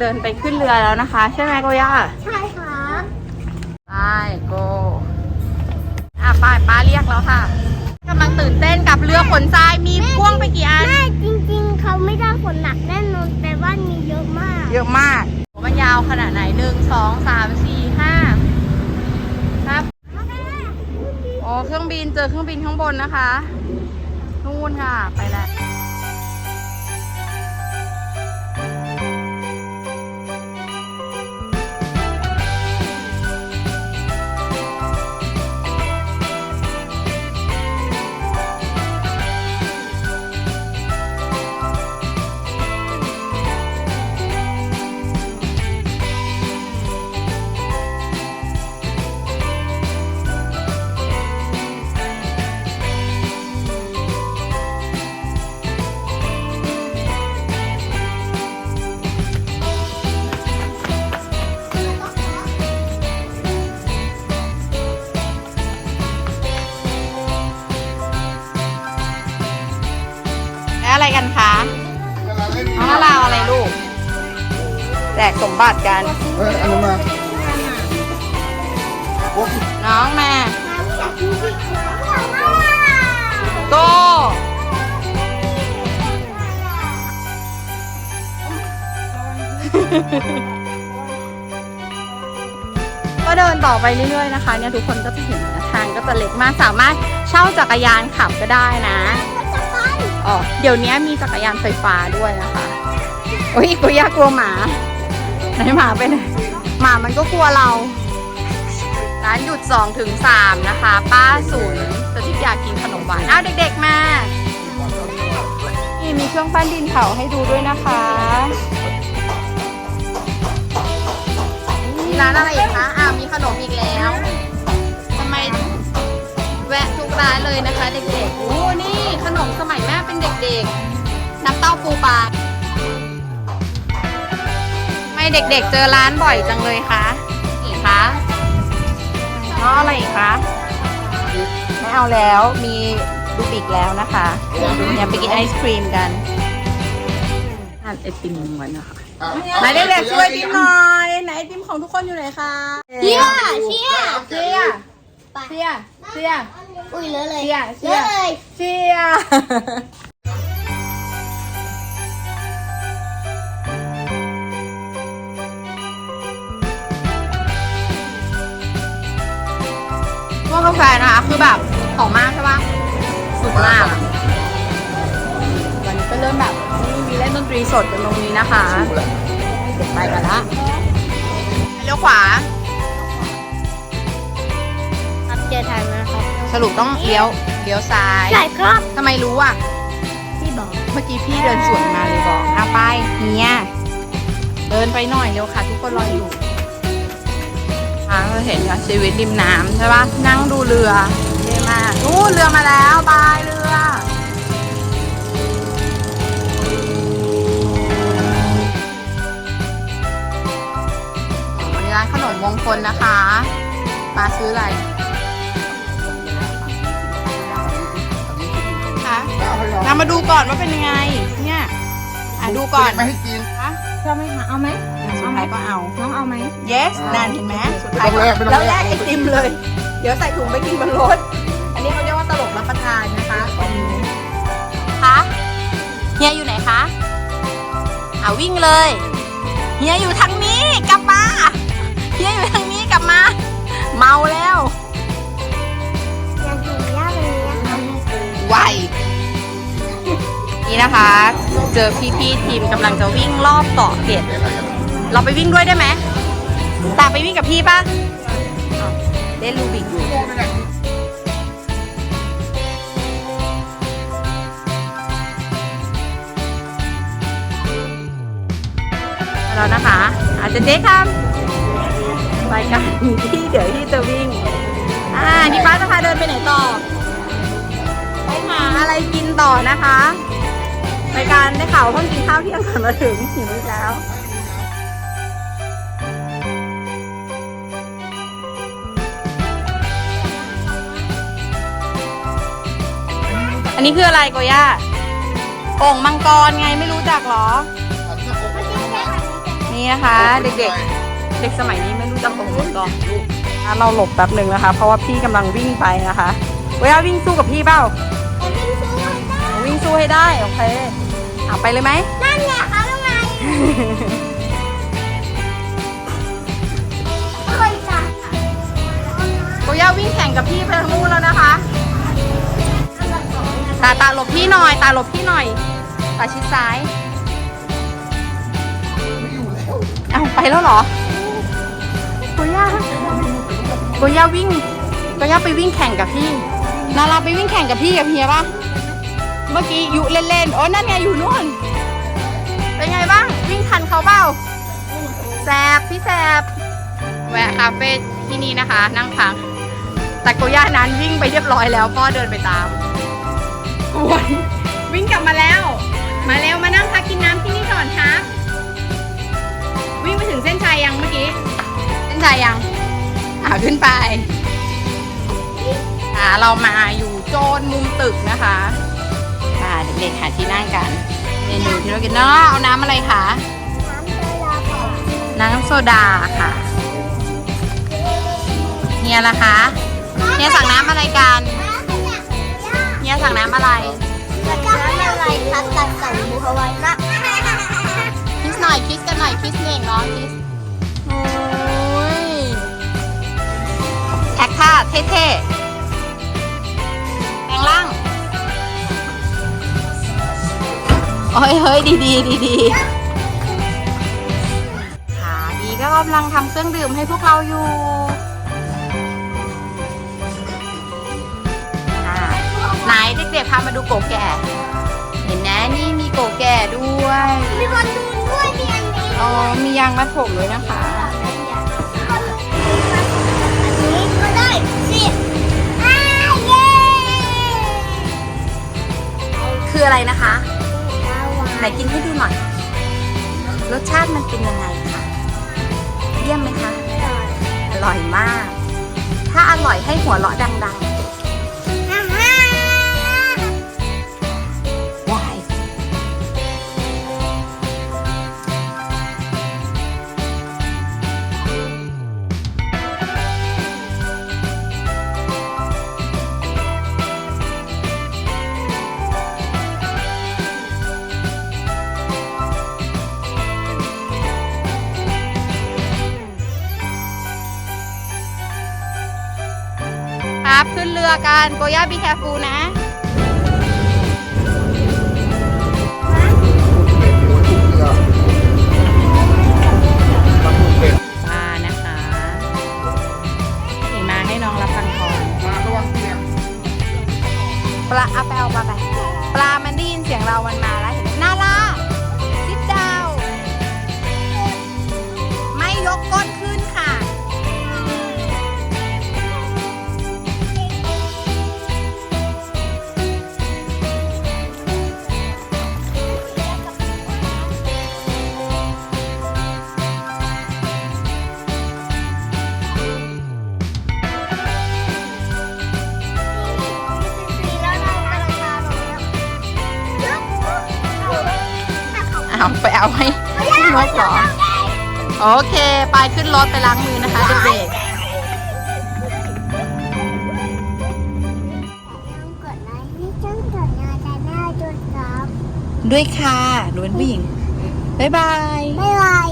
เดินไปขึ้นเรือแล้วนะคะ ใช่ไหมโกย่าใช่ครับไปโกอะป้ายป้าเรียกแล้วค่ะกำลังตื่นเต้นกับเรือขนทรายมีพ่วงไปกี่อันแม่จริง ๆ เขาไม่ได้ผลหนักแน่นอนแต่ว่ามีเยอะมาก เยอะมากโอ้มันยาวขนาดไหนหนึ่งสองสามสี่ห้าครับโอ้เครื่องบินเจอเครื่องบินข้างบนนะคะนู่นค่ะ ไปแล้วแล้ว แจกสมบัติกัน เฮ้ยอันนี้มาโอ้ยน้องมาโกก็เดินต่อไปเรื่อยๆนะคะเนี่ยทุกคนก็จะเห็นนะทางก็จะเล็กมากสามารถเช่าจักรยานขับก็ได้นะอ๋อเดี๋ยวนี้มีจักรยานไฟฟ้าด้วยนะคะโอ้ยกูยากกลัวหมา ไหนหมาไปไหนหมามันก็กลัวเรา ร้านหยุด2ถึง3นะคะ ป้าศูนย์สถิตอยากกินขนมหวานอ้าวเด็ก ๆ มา นี่มีเครื่องปั้นดินเผาให้ดูด้วยนะคะมีร้านอะไรอีกคะอ้าวมีขนมอีกแล้วทำไมแวะทุกร้านเลยนะคะ เด็กๆโอ้นี่ขนมสมัยแม่เป็นเด็กๆ น้ำเต้าปูปลา เด็กๆเจอร้านบ่อยจังเลยคะอีกคะน้ออะไรอีกคะไม่เอาแล้วมีดูบิกแล้วนะคะอย่าไปกินไอศครีมกันทานไอติมเหมือนนะคะไหนเด็กๆช่วยติมหน่อยไหนไอติมของทุกคนอยู่ไหนคะเชียร์เชียร์เชียร์เชียร์เชียร์อุ้ยเลอะเลยเชียร์เชีเลยร์อะเลยเชีย กกาแฟนะคะคือแบบหอมมากใช่ปะสุดมากอะวันนี้ก็เริ่มแบบนี่มีเล่นดนตรีสดกันตรงนี้นะคะเดี๋ยวไปกันละเลี้ยวขวา ครับเจอทางนะครับสรุปต้องเลี้ยวเลี้ยวซ้ายใช่ครับทำไมรู้อะ พี่บอกเมื่อกี้พี่เดินสวนมาเลยบอกเอาไปเฮียเดินไปหน่อยเร็วค่ะ ทุกคนรออยู่ ทางเราเห็นค่ะชีวิตริมน้ำใช่ปะนั่งดูเรือเท่มากนู่นเรือมาแล้วบายเรือวันนี้ร้านขนมมงคลนะคะมาซื้ออะไรคะนำมาดูก่อนว่าเป็นยังไง เนี่ย อะดูก่อนไม่ให้กินคะชอบไหมคะเอาไหมสุดท้ายก็เอา น้องเอาไหม yes นั่นเห็นไหมสุดท้ายไม่ต้องแลกไม่ต้องแล้วแลแลกกไอติมเลย เดี๋ยวใส่ถุงไปกินบนรถ อันนี้เขาเรียกว่าตลกรับประทานนะคะวันนี้คะเฮียอยู่ไหนคะอ่าวิ่งเลยเฮียอยู่ทางนี้กลับมาเฮียอยู่ทางนี้กลับมา เมาแล้วอยากอยู่ย่าแบบนี้ค่ะไว นี่นะคะ เจอพี่ๆทีมกำลังจะวิ่งรอบเกาะเกร็ดเราไปวิ่งด้วยได้ไหมตามไปวิ่งกับพี่ปะเล่นลูบิกอยู่แล้วนะคะ อาจจะเจ๊ครับไปกันที่เดี๋ยวที่จะวิ่ง อ่านี่ป้าจะพาเดินไปไหนต่อไปหาอะไรกินต่อนะคะ รายการได้ข่าวว่าเพิ่งกินข้าวเที่ยงก่อนมาถึงหิวอีกแล้วอันนี้คืออะไรโกย่าโอ่งมังกรไงไม่รู้จักเหรอ นี่นะคะ เด็กๆ เด็กสมัยนี้ไม่รู้จักตรงนู้นหรเราหลบแป๊บหนึ่งนะคะ เพราะว่าพี่กำลังวิ่งไปนะคะเว้ยวิ่งสู้กับพี่เปล่า วิ่งสู้ให้ได้ โอเค เอาไปเลยไหม นั่นแหละเขาทำไงเคยจ้ะโกย่าวิ่งแข่งกับพี่ไปทางนู้นแล้วนะคะ ตาตาหลบพี่หน่อย ตาหลบพี่หน่อย ตาชิดซ้าย เอาไปแล้วเหรอ โกย่าโกย่าวิ่ง โกย่าไปวิ่งแข่งกับพี่ นาราไปวิ่งแข่งกับพี่กับเฮียปะ เมื่อกี้อยู่เล่นๆโอ้นั่นไงอยู่นู่น เป็นไงบ้าง วิ่งทันเขาเปล่าแซบพี่แซบแวะคาเฟ่ที่นี่นะคะ นั่งพักแต่โกย่านั้นวิ่งไปเรียบร้อยแล้วพ่อเดินไปตามกวนวิ่งกลับมาแล้ว มาเร็วมานั่งพักกินน้ำที่นี่ก่อนครับวิ่งไปถึงเส้นชัยยังเมื่อกี้ เส้นชัยยังอ่าขึ้นไปอ่าเรามาอยู่โจนมุมตึกนะคะค่ะ เด็กๆหาที่นั่งกันเมนูที่เรากินเนาะเอาน้ำอะไรคะน้ำโซดาของน้ำโซดาค่ะเฮียล่ะคะเฮียสั่งน้ำอะไรกันเฮียสั่งน้ำอะไรแล้วก็ไม่อะไรครับตัดใส่หมูฮาวายนะคิสหน่อยคิสกันหน่อยคิสเน่งน้องคิสโอ้ยแท็กท่าเท่ๆ อ้ยเฮ้ยดีดีดีดีขาดีก็กำลังทำเครื่องดื่มให้พวกเราอยู่อ่าไหนเด็กๆพามาดูโกแก่ เห็นนะนี่มีโกแก่ด้วยมีคนดูด้วยมีอันนี้อ๋อมียางมัดผมด้วยนะคะ อันนี้ก็ได้สิอ่าเย้ คืออะไรนะคะ ไหนกินให้ดูหน่อย รสชาติมันเป็นยังไงคะเยี่ยมไหมคะ อร่อยมาก ถ้าอร่อยให้หัวเราะดังอ่ ครับ ขึ้นเรือกันโกย่าบีแคฟูนะปลานะคะนี่มาให้น้องรับฟังทองปลาเอาไปเอาปลาไป ปลามันได้ยินเสียงเรามันมาแล้ว อาไปเอาให้นกเหรอโอเค ไปขึ้นรถไปล้างมือนะคะเด็กกดไลค์ให้ช่องกดงานแต่หน้าจนครับๆด้วยค่ะหนูเป็นผู้หญิง บ๊ายบาย บ๊ายบาย